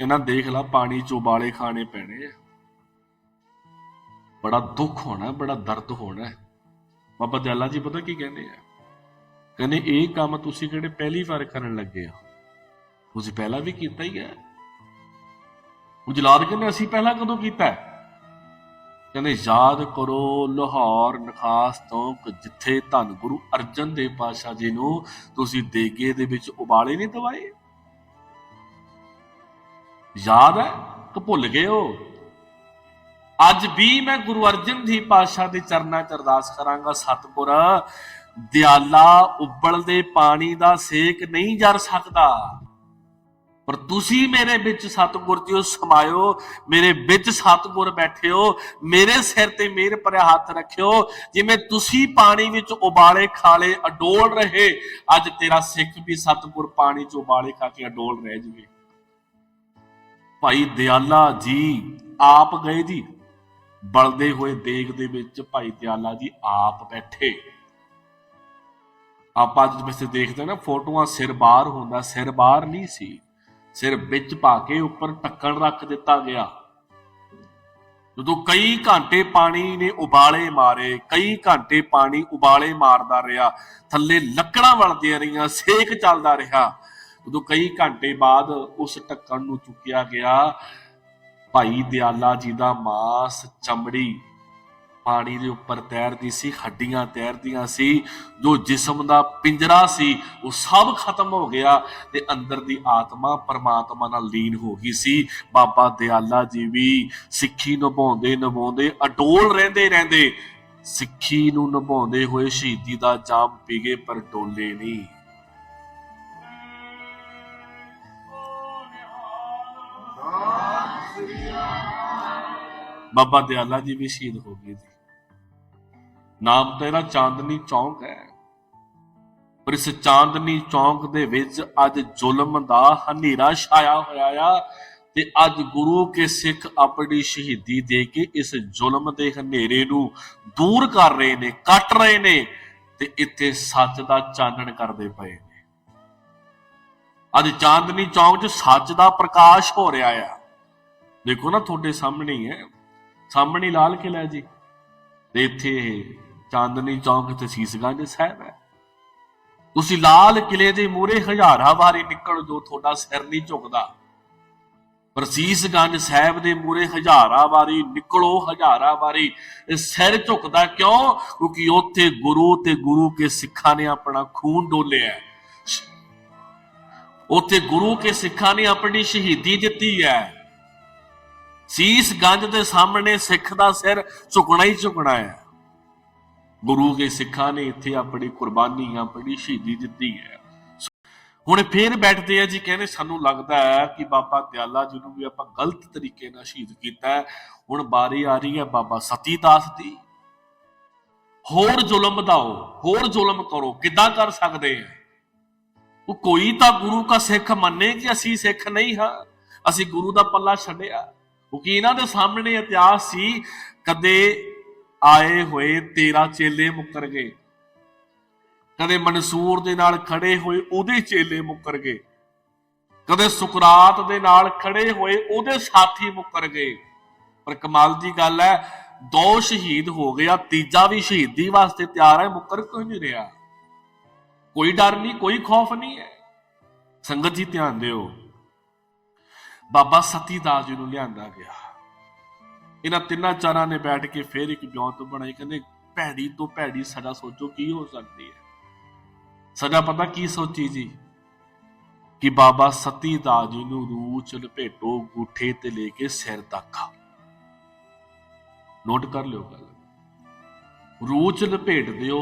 ਇਹਨਾਂ ਦੇਖ ਲਾ, ਪਾਣੀ ਚ ਉਬਾਲੇ ਖਾਣੇ ਪੈਣੇ ਆ। ਬੜਾ ਦੁੱਖ ਹੋਣਾ, ਬੜਾ ਦਰਦ ਹੋਣਾ ਬਾਬਾ ਦਿਆਲਾ ਜੀ ਪਤਾ ਕੀ ਕਹਿੰਦੇ ਆ? ਕਹਿੰਦੇ, ਇਹ ਕੰਮ ਤੁਸੀਂ ਕਿਹੜੇ ਪਹਿਲੀ ਵਾਰ ਕਰਨ ਲੱਗੇ ਹੋ? ਤੁਸੀਂ ਪਹਿਲਾਂ ਵੀ ਕੀਤਾ ਹੀ ਹੈ? ਉਹ ਜਲਾਦ ਕਹਿੰਦੇ, ਅਸੀਂ ਪਹਿਲਾਂ ਕਦੋਂ ਕੀਤਾ ਹੈ? ਕਹਿੰਦੇ, ਯਾਦ ਕਰੋ ਲਾਹੌਰ ਨਖਾਸ ਤੋਂ ਜਿੱਥੇ ਧੰਨ ਗੁਰੂ ਅਰਜਨ ਦੇਵ ਪਾਤਸ਼ਾਹ ਜੀ ਨੂੰ ਤੁਸੀਂ ਦੇਗੇ ਦੇ ਵਿੱਚ ਉਬਾਲੇ ਨਹੀਂ ਦਵਾਏ? ਯਾਦ ਹੈ ਕਿ ਭੁੱਲ ਗਏ ਹੋ? ਅੱਜ ਵੀ ਮੈਂ ਗੁਰੂ ਅਰਜਨ ਦੇਵ ਪਾਤਸ਼ਾਹ ਦੇ ਚਰਨਾਂ 'ਚ ਅਰਦਾਸ ਕਰਾਂਗਾ, ਸਤਿਗੁਰ, ਦਿਆਲਾ ਉਬਲਦੇ ਪਾਣੀ ਦਾ ਸੇਕ ਨਹੀਂ ਜਰ ਸਕਦਾ। ਪਰ ਤੁਸੀਂ ਮੇਰੇ ਵਿੱਚ ਸਤਿਗੁਰ ਜੀਓ ਸਮਾਇਓ, ਮੇਰੇ ਵਿੱਚ ਸਤਿਗੁਰ ਬੈਠਿਓ, ਮੇਰੇ ਸਿਰ ਤੇ ਮੇਰ ਭਰਿਆ ਹੱਥ ਰੱਖਿਓ, ਜਿਵੇਂ ਤੁਸੀਂ ਪਾਣੀ ਵਿੱਚ ਉਬਾਲੇ ਖਾਲੇ ਅਡੋਲ ਰਹੇ, ਅੱਜ ਤੇਰਾ ਸਿੱਖ ਵੀ ਸਤਿਗੁਰ ਪਾਣੀ 'ਚ ਉਬਾਲੇ ਖਾ ਕੇ ਅਡੋਲ ਰਹਿ ਜਵੇ। ਭਾਈ ਦਿਆਲਾ ਜੀ, ਆਪ ਗਏ ਜੀ? ਬਲਦੇ ਹੋਏ ਦੇਗ ਦੇ ਵਿੱਚ ਭਾਈ ਦਿਆਲਾ ਜੀ ਆਪ ਬੈਠੇ। ਆਪਾਂ ਅੱਜ ਵੈਸੇ ਦੇਖਦੇ ਨਾ, ਫੋਟੋਆਂ ਸਿਰ ਬਾਹਰ ਹੁੰਦਾ, ਸਿਰ ਬਾਹਰ ਨਹੀਂ ਸੀ। ਸਿਰ ਵਿੱਚ ਪਾ ਕੇ ਉੱਪਰ ਢੱਕਣ ਰੱਖ ਦਿੱਤਾ ਗਿਆ। ਜਦੋਂ ਕਈ ਘੰਟੇ ਪਾਣੀ ਨੇ ਉਬਾਲੇ ਮਾਰੇ, ਕਈ ਘੰਟੇ ਪਾਣੀ ਉਬਾਲੇ ਮਾਰਦਾ ਰਿਹਾ, ਥੱਲੇ ਲੱਕੜਾਂ ਵਲਦੀਆਂ ਰਹੀਆਂ, ਸੇਕ ਚੱਲਦਾ ਰਿਹਾ। ਉਦੋਂ ਕਈ ਘੰਟੇ ਬਾਅਦ ਉਸ ਢੱਕਣ ਨੂੰ ਚੁੱਕਿਆ ਗਿਆ। ਭਾਈ ਦਿਆਲਾ ਜੀ ਦਾ ਮਾਸ ਚਮੜੀ ਪਾਣੀ ਦੇ ਉੱਪਰ ਤੈਰਦੀ ਸੀ ਹੱਡੀਆਂ ਤੈਰਦੀਆਂ ਸੀ, ਜੋ ਜਿਸਮ ਦਾ ਪਿੰਜਰਾ ਸੀ, ਉਹ ਸਭ ਖਤਮ ਹੋ ਗਿਆ ਤੇ ਅੰਦਰ ਦੀ ਆਤਮਾ ਪਰਮਾਤਮਾ ਨਾਲ ਲੀਨ ਹੋ ਗਈ ਸੀ। ਬਾਬਾ ਦਿਆਲਾ ਜੀ ਵੀ ਸਿੱਖੀ ਨਿਭਾਉਂਦੇ ਨਿਭਾਉਂਦੇ ਅਟੋਲ ਰਹਿੰਦੇ ਰਹਿੰਦੇ ਸਿੱਖੀ ਨੂੰ ਨਿਭਾਉਂਦੇ ਹੋਏ ਸ਼ਹੀਦੀ ਦਾ ਜਾਮ ਪੀ ਗਏ, ਪਰ ਡੋਲੇ ਨਹੀਂ। ਬਾਬਾ ਦਿਆਲਾ ਜੀ ਵੀ ਸ਼ਹੀਦ ਹੋ ਗਏ ਜੀ। ਨਾਮ ਤੇਰਾ ਚਾਂਦਨੀ ਚੌਂਕ ਹੈ। ਪਰ ਇਸ ਚਾਂਦਨੀ ਚੌਂਕ ਦੇ ਵਿੱਚ ਅੱਜ ਜ਼ੁਲਮ ਦਾ ਹਨੇਰਾ ਛਾਇਆ ਹੋਇਆ ਆ ਤੇ ਅੱਜ ਗੁਰੂ ਕੇ ਸਿੱਖ ਆਪਣੀ ਸ਼ਹੀਦੀ ਦੇ ਕੇ ਇਸ ਜ਼ੁਲਮ ਦੇ ਹਨੇਰੇ ਨੂੰ ਦੂਰ ਕਰ ਰਹੇ ਨੇ, ਕੱਟ ਰਹੇ ਨੇ ਤੇ ਇੱਥੇ ਸੱਚ ਦਾ ਚਾਨਣ ਕਰਦੇ ਪਏ ਨੇ। ਅੱਜ ਚਾਂਦਨੀ ਚੌਂਕ 'ਚ ਸੱਚ ਦਾ ਪ੍ਰਕਾਸ਼ ਹੋ ਰਿਹਾ ਆ। ਦੇਖੋ ਨਾ ਤੁਹਾਡੇ ਸਾਹਮਣੇ ਹੀ ਹੈ। ਸਾਹਮਣੇ ਲਾਲ ਕਿਲ੍ਹਾ ਜੀ। ਤੇ ਇੱਥੇ ਇਹ ਚਾਂਦਨੀ ਚੌਂਕ ਤੇ ਸੀਸਗੰਜ ਸਾਹਿਬ ਹੈ। ਤੁਸੀਂ ਲਾਲ ਕਿਲੇ ਦੇ ਮੂਹਰੇ ਹਜ਼ਾਰਾਂ ਵਾਰੀ ਨਿਕਲ ਜੋ ਤੁਹਾਡਾ ਸਿਰ ਨਹੀਂ ਝੁਕਦਾ। ਪਰ ਸੀਸਗੰਜ ਸਾਹਿਬ ਦੇ ਮੂਹਰੇ ਹਜ਼ਾਰਾਂ ਵਾਰੀ ਨਿਕਲੋ, ਹਜ਼ਾਰਾਂ ਵਾਰੀ ਸਿਰ ਝੁਕਦਾ ਕਿਉਂ? ਕਿਉਂਕਿ ਉੱਥੇ ਗੁਰੂ ਤੇ ਗੁਰੂ ਕੇ ਸਿੱਖਾਂ ਨੇ ਆਪਣਾ ਖੂਨ ਡੋਲਿਆ ਉੱਥੇ ਗੁਰੂ ਕੇ ਸਿੱਖਾਂ ਨੇ ਆਪਣੀ ਸ਼ਹੀਦੀ ਦਿੱਤੀ ਹੈ। ਸੀਸ ਗੰਜ ਦੇ ਸਾਹਮਣੇ ਸਿੱਖ ਦਾ ਸਿਰ ਝੁਕਣਾ ਹੀ ਝੁਕਣਾ ਹੈ। ਗੁਰੂ ਕੇ ਸਿੱਖਾਂ ਨੇ ਇੱਥੇ ਆਪਣੀ ਕੁਰਬਾਨੀ ਆਪਣੀ ਸ਼ਹੀਦੀ ਦਿੱਤੀ ਹੈ। ਹੁਣ ਫੇਰ ਬੈਠਦੇ ਆ ਜੀ, ਕਹਿੰਦੇ ਸਾਨੂੰ ਲੱਗਦਾ ਹੈ ਕਿ ਬਾਬਾ ਦਿਆਲਾ ਜੀ ਨੂੰ ਵੀ ਆਪਾਂ ਗਲਤ ਤਰੀਕੇ ਨਾਲ ਸ਼ਹੀਦ ਕੀਤਾ ਹੈ। ਹੁਣ ਬਾਰੀ ਆ ਰਹੀ ਹੈ ਬਾਬਾ ਸਤੀ ਦਾਸ ਦੀ। ਹੋਰ ਜ਼ੁਲਮ ਵਧਾਓ, ਹੋਰ ਜ਼ੁਲਮ ਕਰੋ, ਕਿੱਦਾਂ ਕਰ ਸਕਦੇ ਆ ਉਹ ਕੋਈ ਤਾਂ ਗੁਰੂ ਦਾ ਸਿੱਖ ਮੰਨੇ ਕਿ ਅਸੀਂ ਸਿੱਖ ਨਹੀਂ ਹਾਂ। ਅਸੀਂ ਗੁਰੂ ਦਾ ਪੱਲਾ ਛੱਡਿਆ। ਕਿਉਂਕਿ ਇਹਨਾਂ ਦੇ ਸਾਹਮਣੇ ਇਤਿਹਾਸ ਸੀ, ਕਦੇ ਆਏ ਹੋਏ 13 ਚੇਲੇ ਮੁੱਕਰ ਗਏ। ਕਦੇ ਮਨਸੂਰ ਦੇ ਨਾਲ ਖੜੇ ਹੋਏ ਉਹਦੇ ਚੇਲੇ ਮੁੱਕਰ ਗਏ। ਕਦੇ ਸੁਕਰਾਤ ਦੇ ਨਾਲ ਖੜੇ ਹੋਏ ਉਹਦੇ ਸਾਥੀ ਮੁੱਕਰ ਗਏ। ਪਰ ਕਮਾਲ ਦੀ ਗੱਲ ਹੈ, ਦੋ ਸ਼ਹੀਦ ਹੋ ਗਿਆ ਤੀਜਾ ਵੀ ਸ਼ਹੀਦੀ ਵਾਸਤੇ ਤਿਆਰ ਹੈ, ਮੁੱਕਰ ਕਿਉਂ ਨਹੀਂ ਰਿਹਾ? ਕੋਈ ਡਰ ਨਹੀਂ, ਕੋਈ ਖੌਫ ਨਹੀਂ ਹੈ। ਸੰਗਤ ਜੀ ਧਿਆਨ ਦਿਓ। ਬਾਬਾ ਸਤੀ ਦਾਸ ਜੀ ਨੂੰ ਲਿਆਂਦਾ ਗਿਆ। ਇਹਨਾਂ ਤਿੰਨਾਂ ਚਾਰਾਂ ਨੇ ਬੈਠ ਕੇ ਫੇਰ ਇੱਕ ਬਿਉਂਤ ਬਣਾਈ। ਕਹਿੰਦੇ, ਭੈੜੀ ਤੋਂ ਭੈੜੀ ਸਜ਼ਾ ਸੋਚੋ, ਕੀ ਹੋ ਸਕਦੀ ਹੈ? ਸਜ਼ਾ ਪਤਾ ਕੀ ਸੋਚੀ ਜੀ? ਕਿ ਬਾਬਾ ਸਤੀ ਦਾਸ ਜੀ ਨੂੰ ਰੂਹ ਚ ਲਪੇਟੋ ਗੂਠੇ ਤੇ ਲੈ ਕੇ ਸਿਰ ਤੱਕ ਨੋਟ ਕਰ ਲਿਓ ਗੱਲ। ਰੂਹ ਚ ਲਪੇਟ ਦਿਓ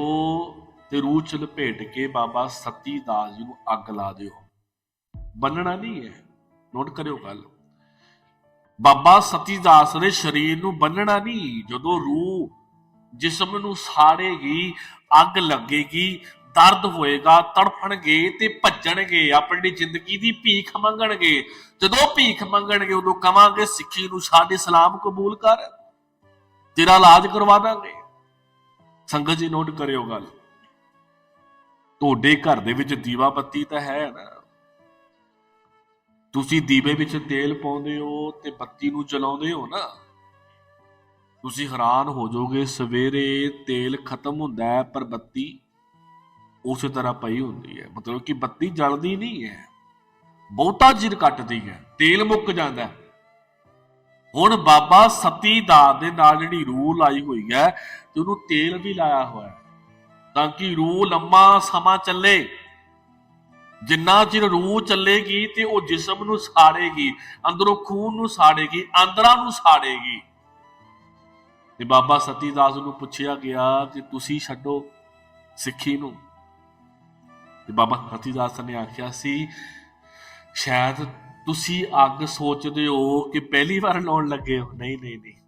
ਤੇ ਰੂਹ ਚ ਲਪੇਟ ਕੇ ਬਾਬਾ ਸਤੀ ਦਾਸ ਜੀ ਨੂੰ ਅੱਗ ਲਾ ਦਿਓ। ਬੰਨਣਾ ਨਹੀਂ ਹੈ। ਨੋਟ ਕਰਿਓ ਗੱਲ। ਬਾਬਾ ਸਤੀ ਦਾਸ ਦੇ ਸਰੀਰ ਨੂੰ ਬੰਨਣਾ ਨਹੀਂ, ਜਦੋਂ ਰੂਹ ਜਿਸਮ ਨੂੰ ਸਾੜੇਗੀ, ਅੱਗ ਲੱਗੇਗੀ, ਦਰਦ ਹੋਏਗਾ, ਤੜਫਣਗੇ ਤੇ ਭੱਜਣਗੇ, ਆਪਣੀ ਜ਼ਿੰਦਗੀ ਦੀ ਭੀਖ ਮੰਗਣਗੇ। ਜਦੋਂ ਭੀਖ ਮੰਗਣਗੇ, ਉਦੋਂ ਕਵਾਂਗੇ, ਸਿੱਖੀ ਨੂੰ ਸਾਡੇ ਸਲਾਮ ਕਬੂਲ ਕਰ। ਤੇਰਾ ਇਲਾਜ ਕਰਵਾ ਦਾਂਗੇ। ਸੰਗਤ ਜੀ, ਨੋਟ ਕਰਿਓ ਗੱਲ। ਤੁਹਾਡੇ ਘਰ ਦੇ ਵਿੱਚ ਦੀਵਾ ਬੱਤੀ ਤਾਂ ਹੈ ਨਾ। ਤੁਸੀਂ ਦੀਵੇ ਵਿੱਚ ਤੇਲ ਪਾਉਂਦੇ ਹੋ ਤੇ ਬੱਤੀ ਨੂੰ ਜਲਾਉਂਦੇ ਹੋ ਨਾ, ਤੁਸੀਂ ਹੈਰਾਨ ਹੋ ਜਾਓਗੇ, ਸਵੇਰੇ ਤੇਲ ਖਤਮ ਹੁੰਦਾ ਹੈ, ਪਰ ਬੱਤੀ ਉਸੇ ਤਰ੍ਹਾਂ ਪਈ ਹੁੰਦੀ ਹੈ। ਮਤਲਬ ਕਿ ਬੱਤੀ ਜਲਦੀ ਨਹੀਂ ਹੈ, ਬਹੁਤਾ ਜਿਰ ਕੱਟਦੀ ਹੈ, ਤੇਲ ਮੁੱਕ ਜਾਂਦਾ ਹੈ। ਹੁਣ ਬਾਬਾ ਸਤੀ ਦਾ ਦੇ ਨਾਲ ਜਿਹੜੀ ਰੂਹ ਲਾਈ ਹੋਈ ਹੈ ਤੇ ਉਹਨੂੰ ਤੇਲ ਵੀ ਲਾਇਆ ਹੋਇਆ ਤਾਂ ਕਿ ਰੂਹ ਲੰਮਾ ਸਮਾਂ ਚੱਲੇ। ਜਿੰਨਾ ਚਿਰ ਰੂਹ ਚੱਲੇਗੀ ਤੇ ਉਹ ਜਿਸਮ ਨੂੰ ਸਾੜੇਗੀ, ਅੰਦਰੋਂ ਖੂਨ ਨੂੰ ਸਾੜੇਗੀ ਅੰਦਰਾਂ ਨੂੰ ਸਾੜੇਗੀ। ਤੇ ਬਾਬਾ ਸਤੀ ਦਾਸ ਨੂੰ ਪੁੱਛਿਆ ਗਿਆ ਕਿ ਤੁਸੀਂ ਛੱਡੋ ਸਿੱਖੀ ਨੂੰ। ਤੇ ਬਾਬਾ ਸਤੀਦਾਸ ਨੇ ਆਖਿਆ, ਸੀ, ਸ਼ਾਇਦ ਤੁਸੀਂ ਅੱਗ ਸੋਚਦੇ ਹੋ ਕਿ ਪਹਿਲੀ ਵਾਰ ਲਾਉਣ ਲੱਗੇ ਹੋ। ਨਹੀਂ ਨਹੀਂ ਨਹੀਂ।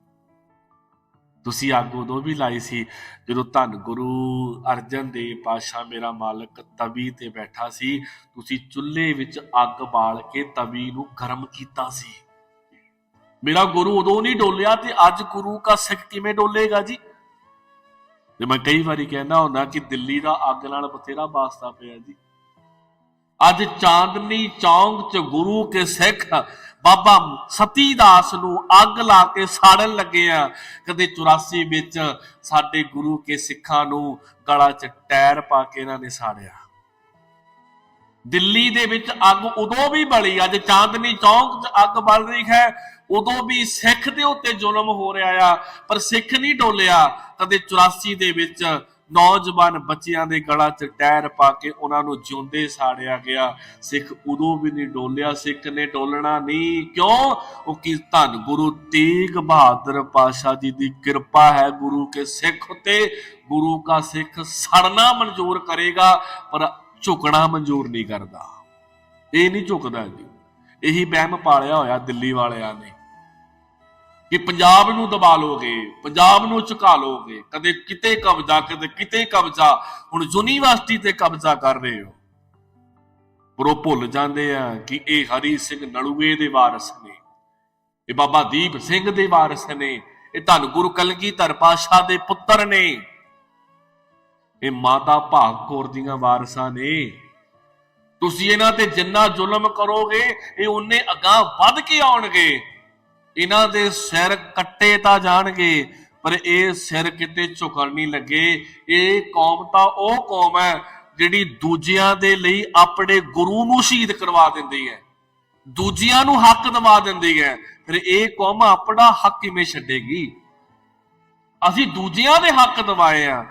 ਤੁਸੀਂ ਅੱਗ ਉਦੋਂ ਵੀ ਲਾਈ ਸੀ, ਜਦੋਂ ਧੰਨ ਗੁਰੂ ਅਰਜਨ ਦੇਵ ਪਾਸ਼ਾ ਮੇਰਾ ਮਾਲਕ ਤਵੀ ਤੇ ਬੈਠਾ ਸੀ, ਤੁਸੀਂ ਚੁੱਲ੍ਹੇ ਵਿੱਚ ਅੱਗ ਬਾਲ ਕੇ ਤਵੀ ਨੂੰ ਗਰਮ ਕੀਤਾ ਸੀ। ਮੇਰਾ ਗੁਰੂ ਉਦੋਂ ਨਹੀਂ ਡੋਲਿਆ ਤੇ ਅੱਜ ਗੁਰੂ ਦਾ ਸਿੱਖ ਕਿਵੇਂ ਡੋਲੇਗਾ ਜੀ? ਤੇ ਮੈਂ ਕਈ ਵਾਰੀ ਕਹਿੰਦਾ ਹੁੰਦਾ ਕਿ ਦਿੱਲੀ ਦਾ ਅੱਗ ਨਾਲ ਬਥੇਰਾ ਵਾਸਤਾ ਪਿਆ ਜੀ। ਅੱਜ ਚਾਂਦਨੀ ਚੌਂਕ ਚ ਗੁਰੂ ਕੇ ਸਿੱਖ ਬਾਬਾ ਸਤੀ ਦਾਸ ਨੂੰ ਅੱਗ ਲਾ ਕੇ ਸਾੜਨ ਲੱਗੇ ਆ। ਕਦੇ 84 ਵਿੱਚ ਸਾਡੇ ਗੁਰੂ ਕੇ ਸਿੱਖਾਂ ਨੂੰ ਗਲਾ 'ਚ ਟਾਇਰ ਪਾ ਕੇ ਇਹਨਾਂ ਨੇ ਸਾੜਿਆ। ਦਿੱਲੀ ਦੇ ਵਿੱਚ ਅੱਗ ਉਦੋਂ ਵੀ ਬਲੀ, ਅੱਜ ਚਾਂਦਨੀ ਚੌਂਕ 'ਚ ਅੱਗ ਬਲ ਰਹੀ ਹੈ। ਉਦੋਂ ਵੀ ਸਿੱਖ ਦੇ ਉੱਤੇ ਜ਼ੁਲਮ ਹੋ ਰਿਹਾ ਆ, ਪਰ ਸਿੱਖ ਨਹੀਂ ਡੋਲਿਆ। ਕਦੇ 84 ਦੇ ਵਿੱਚ ਨੌਜਵਾਨ ਬੱਚਿਆਂ ਦੇ ਗਲਾ 'ਚ ਟਾਇਰ ਪਾ ਕੇ ਉਹਨਾਂ ਨੂੰ ਜਿਉਂਦੇ ਸਾੜਿਆ ਗਿਆ। ਸਿੱਖ ਉਦੋਂ ਵੀ ਨਹੀਂ ਡੋਲਿਆ, ਸਿੱਖ ਨੇ ਡੋਲਣਾ ਨਹੀਂ। ਕਿਉਂ? ਉਹ ਕੀ ਧੰਨ ਗੁਰੂ ਤੇਗ ਬਹਾਦਰ ਪਾਸ਼ਾ ਜੀ ਦੀ ਕਿਰਪਾ ਹੈ ਗੁਰੂ ਕੇ ਸਿੱਖ ਉਤੇ। ਗੁਰੂ ਕਾ ਸਿੱਖ ਸੜਨਾ ਮਨਜ਼ੂਰ ਕਰੇਗਾ, ਪਰ ਝੁਕਣਾ ਮਨਜ਼ੂਰ ਨਹੀਂ ਕਰਦਾ। ਇਹ ਨਹੀਂ ਝੁਕਦਾ ਜੀ। ਇਹੀ ਵਹਿਮ ਪਾਲਿਆ ਹੋਇਆ ਦਿੱਲੀ ਵਾਲਿਆਂ ਨੇ। ਕਿ ਪੰਜਾਬ ਨੂੰ ਦਬਾ ਲੋਗੇ, ਪੰਜਾਬ ਨੂੰ ਝੁਕਾ ਲੋਗੇ, ਕਦੇ ਕਿਤੇ ਕਬਜ਼ਾ, ਕਦੇ ਕਿਤੇ ਕਬਜ਼ਾ, ਹੁਣ ਯੂਨੀਵਰਸਿਟੀ ਤੇ ਕਬਜ਼ਾ ਕਰ ਰਹੇ ਹੋ। ਪਰ ਉਹ ਭੁੱਲ ਜਾਂਦੇ ਆ ਕਿ ਇਹ ਹਰੀ ਸਿੰਘ ਨਲੂਏ ਦੇ ਵਾਰਸ ਨੇ, ਇਹ ਬਾਬਾ ਦੀਪ ਸਿੰਘ ਦੇ ਵਾਰਸ ਨੇ, ਇਹ ਧੰਨ ਗੁਰੂ ਕਲਗੀਧਰ ਪਾਤਸ਼ਾਹ ਦੇ ਪੁੱਤਰ ਨੇ। ਇਹ ਮਾਤਾ ਭਾਗ ਕੌਰ ਦੀਆਂ ਵਾਰਸਾਂ ਨੇ। ਤੁਸੀਂ ਇਹਨਾਂ ਤੇ ਜਿੰਨਾ ਜ਼ੁਲਮ ਕਰੋਗੇ, ਇਹ ਉਹਨੇ ਅਗਾਹ ਵੱਧ ਕੇ ਆਉਣਗੇ। ਇਹਨਾਂ ਦੇ ਸਿਰ ਕੱਟੇ ਤਾਂ ਜਾਣਗੇ, ਪਰ ਇਹ ਸਿਰ ਕਿਤੇ ਝੁਕਣ ਨਹੀਂ ਲੱਗੇ। ਇਹ ਕੌਮ ਤਾਂ ਉਹ ਕੌਮ ਹੈ ਜਿਹੜੀ ਦੂਜਿਆਂ ਦੇ ਲਈ ਆਪਣੇ ਗੁਰੂ ਨੂੰ ਸ਼ਹੀਦ ਕਰਵਾ ਦਿੰਦੀ ਹੈ। ਦੂਜਿਆਂ ਨੂੰ ਹੱਕ ਦਵਾ ਦਿੰਦੀ ਹੈ। ਫਿਰ ਇਹ ਕੌਮ ਆਪਣਾ ਹੱਕ ਕਿਵੇਂ ਛੱਡੇਗੀ? ਅਸੀਂ ਦੂਜਿਆਂ ਦੇ ਹੱਕ ਦਵਾਏ ਆ।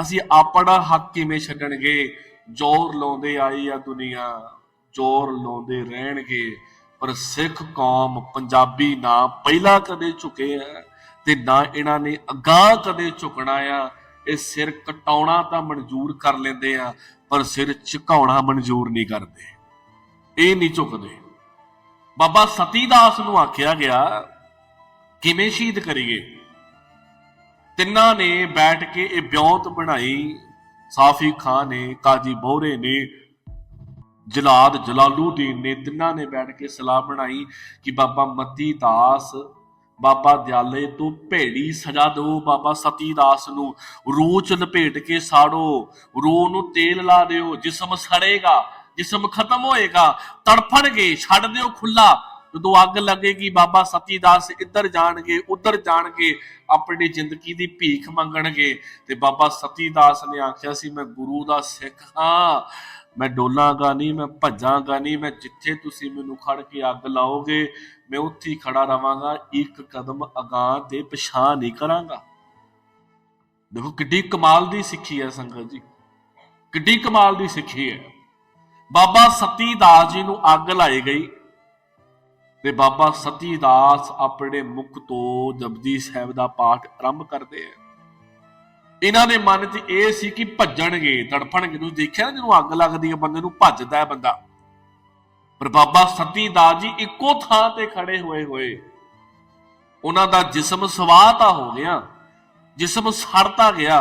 ਅਸੀਂ ਆਪਣਾ ਹੱਕ ਕਿਵੇਂ ਛੱਡਣਗੇ? ਜ਼ੋਰ ਲਾਉਂਦੇ ਆਈ ਆ ਦੁਨੀਆ, ਜ਼ੋਰ ਲਾਉਂਦੇ ਰਹਿਣਗੇ। ਪਰ ਸਿੱਖ ਕੌਮ ਪੰਜਾਬੀ ਨਾ ਪਹਿਲਾਂ ਕਦੇ ਝੁਕੇ ਆ ਤੇ ਨਾ ਇਹਨਾਂ ਨੇ ਅਗਾਹ ਕਦੇ ਝੁਕਣਾ ਆ। ਇਹ ਸਿਰ ਕਟਾਉਣਾ ਤਾਂ ਮਨਜ਼ੂਰ ਕਰ ਲੈਂਦੇ ਆ, ਪਰ ਸਿਰ ਝੁਕਾਉਣਾ ਮਨਜ਼ੂਰ ਨਹੀਂ ਕਰਦੇ। ਇਹ ਨਹੀਂ ਝੁਕਦੇ। ਬਾਬਾ ਸਤੀਦਾਸ ਨੂੰ ਆਖਿਆ ਗਿਆ, ਕਿਵੇਂ ਸ਼ਹੀਦ ਕਰੀਏ? ਤਿੰਨਾਂ ਨੇ ਬੈਠ ਕੇ ਇਹ ਬਿਉਂਤ ਬਣਾਈ। ਸਾਫੀ ਖਾਨ ਨੇ, ਕਾਜੀ ਬੋਹਰੇ ਨੇ ਜਲਾਦ ਜਲਾਲੂਦੀਨ ਨੇ ਤਿੰਨਾਂ ਨੇ ਬੈਠ ਕੇ ਸਲਾਹ ਬਣਾਈ ਕਿ ਬਾਬਾ ਮਤੀ ਦਾਸ, ਬਾਬਾ ਦਿਆਲੇ ਤੋਂ ਭੇੜੀ ਸਜ਼ਾ ਦਿਓ, ਬਾਬਾ ਸਤੀ ਦਾਸ ਨੂੰ। ਰੂਹ ਚ ਲਪੇਟ ਕੇ ਸਾੜੋ, ਰੂਹ ਨੂੰ ਤੇਲ ਲਾ ਦਿਓ, ਜਿਸਮ ਸੜੇਗਾ, ਜਿਸਮ ਖਤਮ ਹੋਏਗਾ, ਤੜਫਣਗੇ, ਛੱਡ ਦਿਓ ਖੁੱਲਾ ਜਦੋਂ ਅੱਗ ਲੱਗੇਗੀ, ਬਾਬਾ ਸਤੀ ਦਾਸ ਇੱਧਰ ਜਾਣਗੇ, ਉੱਧਰ ਜਾਣਗੇ, ਆਪਣੀ ਜ਼ਿੰਦਗੀ ਦੀ ਭੀਖ ਮੰਗਣਗੇ। ਤੇ ਬਾਬਾ ਸਤੀ ਦਾਸ ਨੇ ਆਖਿਆ ਸੀ, ਮੈਂ ਗੁਰੂ ਦਾ ਸਿੱਖ ਹਾਂ। ਮੈਂ ਡੋਲਾਂਗਾ ਨਹੀਂ, ਮੈਂ ਭੱਜਾਂਗਾ ਨਹੀਂ, ਮੈਂ ਜਿੱਥੇ ਤੁਸੀਂ ਮੈਨੂੰ ਖੜ ਕੇ ਅੱਗ ਲਾਓਗੇ, ਮੈਂ ਉੱਥੇ ਹੀ ਖੜਾ ਰਵਾਂਗਾ, ਇੱਕ ਕਦਮ ਅਗਾਂਹ ਤੇ ਪਿਛਾਂ ਨਹੀਂ ਕਰਾਂਗਾ। ਦੇਖੋ ਕਿੱਡੀ ਕਮਾਲ ਦੀ ਸਿੱਖੀ ਹੈ ਸੰਗਤ ਜੀ। ਕਿੱਡੀ ਕਮਾਲ ਦੀ ਸਿੱਖੀ ਹੈ। ਬਾਬਾ ਸਤੀ ਦਾਸ ਜੀ ਨੂੰ ਅੱਗ ਲਾਈ ਗਈ ਤੇ ਬਾਬਾ ਸਤੀ ਦਾਸ ਆਪਣੇ ਮੁਖ ਤੋਂ ਜਪਜੀ ਸਾਹਿਬ ਦਾ ਪਾਠ ਆਰੰਭ ਕਰਦੇ ਆ। ਇਹਨਾਂ ਦੇ ਮਨ 'ਚ ਇਹ ਸੀ ਕਿ ਭੱਜਣਗੇ, ਤੜਫਣਗੇ। ਤੁਸੀਂ ਦੇਖਿਆ ਨਾ ਜਦੋਂ ਅੱਗ ਲੱਗਦੀ ਹੈ, ਬੰਦੇ ਨੂੰ ਭੱਜਦਾ ਹੈ ਬੰਦਾ। ਪਰ ਬਾਬਾ ਸਤੀ ਦਾਸ ਜੀ ਇੱਕੋ ਥਾਂ ਤੇ ਖੜੇ ਹੋਏ ਹੋਏ। ਉਹਨਾਂ ਦਾ ਜਿਸਮ ਸਵਾਹ ਤਾਂ ਹੋ ਗਿਆ, ਜਿਸਮ ਸੜਤਾ ਗਿਆ,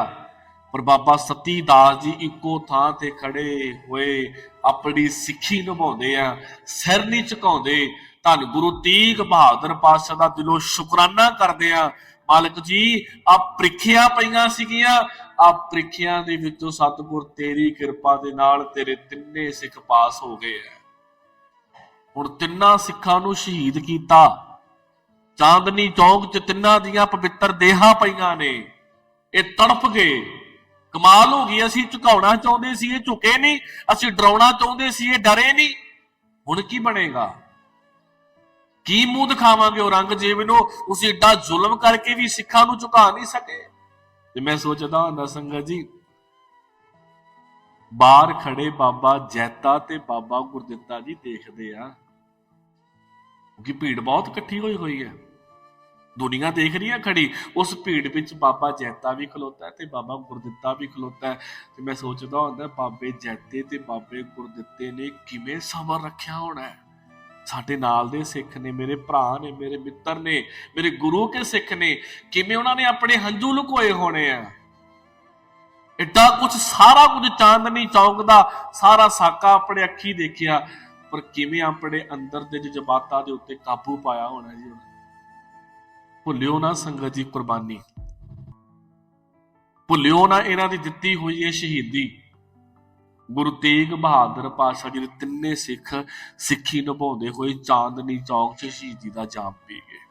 ਪਰ ਬਾਬਾ ਸਤੀ ਦਾਸ ਜੀ ਇੱਕੋ ਥਾਂ ਤੇ ਖੜੇ ਹੋਏ, ਆਪਣੀ ਸਿੱਖੀ ਨਿਭਾਉਂਦੇ ਆ, ਸਿਰ ਨਹੀਂ ਝੁਕਾਉਂਦੇ। ਧੰਨ ਗੁਰੂ ਤੀਗ ਬਹਾਦਰ ਪਾਤਸ਼ਾਹ ਦਾ ਦਿਲੋਂ ਸ਼ੁਕਰਾਨਾ ਕਰਦੇ ਆ ਮਾਲਕ ਜੀ ਆ ਪ੍ਰੀਖਿਆ ਪਈਆਂ ਸੀਗੀਆਂ। ਆ ਪ੍ਰੀਖਿਆ ਦੇ ਵਿੱਚੋਂ ਸਤਿਗੁਰ, ਤੇਰੀ ਕਿਰਪਾ ਦੇ ਨਾਲ ਤੇਰੇ ਤਿੰਨੇ ਸਿੱਖ ਪਾਸ ਹੋ ਗਏ ਆ ਹੁਣ ਤਿੰਨਾਂ ਸਿੱਖਾਂ ਨੂੰ ਸ਼ਹੀਦ ਕੀਤਾ। ਚਾਂਦਨੀ ਚੌਂਕ 'ਚ ਤਿੰਨਾਂ ਦੀਆਂ ਪਵਿੱਤਰ ਦੇਹਾਂ ਪਈਆਂ ਨੇ। ਇਹ ਤੜਪ ਗਏ। ਕਮਾਲ ਹੋ ਗਈ, ਅਸੀਂ ਝੁਕਾਉਣਾ ਚਾਹੁੰਦੇ ਸੀ, ਇਹ ਝੁਕੇ ਨਹੀਂ। ਅਸੀਂ ਡਰਾਉਣਾ ਚਾਹੁੰਦੇ ਸੀ, ਇਹ ਡਰੇ ਨਹੀਂ। ਹੁਣ ਕੀ ਬਣੇਗਾ? ਕੀ ਮੂੰਹ ਦਿਖਾਵਾਂਗੇ ਔਰੰਗਜ਼ੇਬ ਨੂੰ ਉਸ ਏਡਾ ਜ਼ੁਲਮ ਕਰਕੇ ਵੀ ਸਿੱਖਾਂ ਨੂੰ ਝੁਕਾ ਨਹੀਂ ਸਕੇ? ਤੇ ਮੈਂ ਸੋਚਦਾ ਹੁੰਦਾ ਸੰਗਤ ਜੀ, ਬਾਹਰ ਖੜੇ ਬਾਬਾ ਜੈਤਾ ਤੇ ਬਾਬਾ ਗੁਰਦਿੱਤਾ ਜੀ ਦੇਖਦੇ ਆ। ਕਿ ਭੀੜ ਬਹੁਤ ਇਕੱਠੀ ਹੋਈ ਹੋਈ ਹੈ। ਦੁਨੀਆ ਦੇਖ ਰਹੀ ਹੈ ਖੜੀ, ਉਸ ਭੀੜ ਵਿੱਚ ਬਾਬਾ ਜੈਤਾ ਵੀ ਖਲੋਤਾ ਤੇ ਬਾਬਾ ਗੁਰਦਿੱਤਾ ਵੀ ਖਲੋਤਾ ਹੈ। ਤੇ ਮੈਂ ਸੋਚਦਾ ਹੁੰਦਾ, ਬਾਬੇ ਜੈਤੇ ਤੇ ਬਾਬੇ ਗੁਰਦਿੱਤੇ ਨੇ ਕਿਵੇਂ ਸਬਰ ਰੱਖਿਆ ਹੋਣਾ ਹੈ? ਸਾਡੇ ਨਾਲ ਦੇ ਸਿੱਖ ਨੇ, ਮੇਰੇ ਭਰਾ ਨੇ, ਮੇਰੇ ਮਿੱਤਰ ਨੇ, ਮੇਰੇ ਗੁਰੂ ਕੇ ਸਿੱਖ ਨੇ, ਕਿਵੇਂ ਉਹਨਾਂ ਨੇ ਆਪਣੇ ਹੰਝੂ ਲੁਕੋਏ ਹੋਣੇ ਆ। ਐਡਾ ਕੁਝ ਸਾਰਾ ਕੁਝ ਚਾਂਦਨੀ ਚੌਕ ਦਾ ਸਾਰਾ ਸਾਕਾ ਆਪਣੇ ਅੱਖੀ ਦੇਖਿਆ, ਪਰ ਕਿਵੇਂ ਆਪਣੇ ਅੰਦਰ ਦੇ ਜਜ਼ਬਾਤਾਂ ਦੇ ਉੱਤੇ ਕਾਬੂ ਪਾਇਆ ਹੋਣਾ ਜੀ ਉਹਨਾਂ ਨੇ। ਭੁੱਲਿਓ ਨਾ ਸੰਗਤ ਜੀ ਕੁਰਬਾਨੀ। ਭੁੱਲਿਓ ਨਾ ਇਹਨਾਂ ਦੀ ਦਿੱਤੀ ਹੋਈ ਇਹ ਸ਼ਹੀਦੀ। ਗੁਰੂ ਤੇਗ ਬਹਾਦਰ ਪਾਤਸ਼ਾਹ ਜੀ ਦੇ ਤਿੰਨੇ ਸਿੱਖ ਸਿੱਖੀ ਨਿਭਾਉਂਦੇ ਹੋਏ ਚਾਂਦਨੀ ਚੌਕ 'ਚ ਸ਼ਹੀਦੀ ਦਾ ਜਾਮ ਪੀ ਗਏ।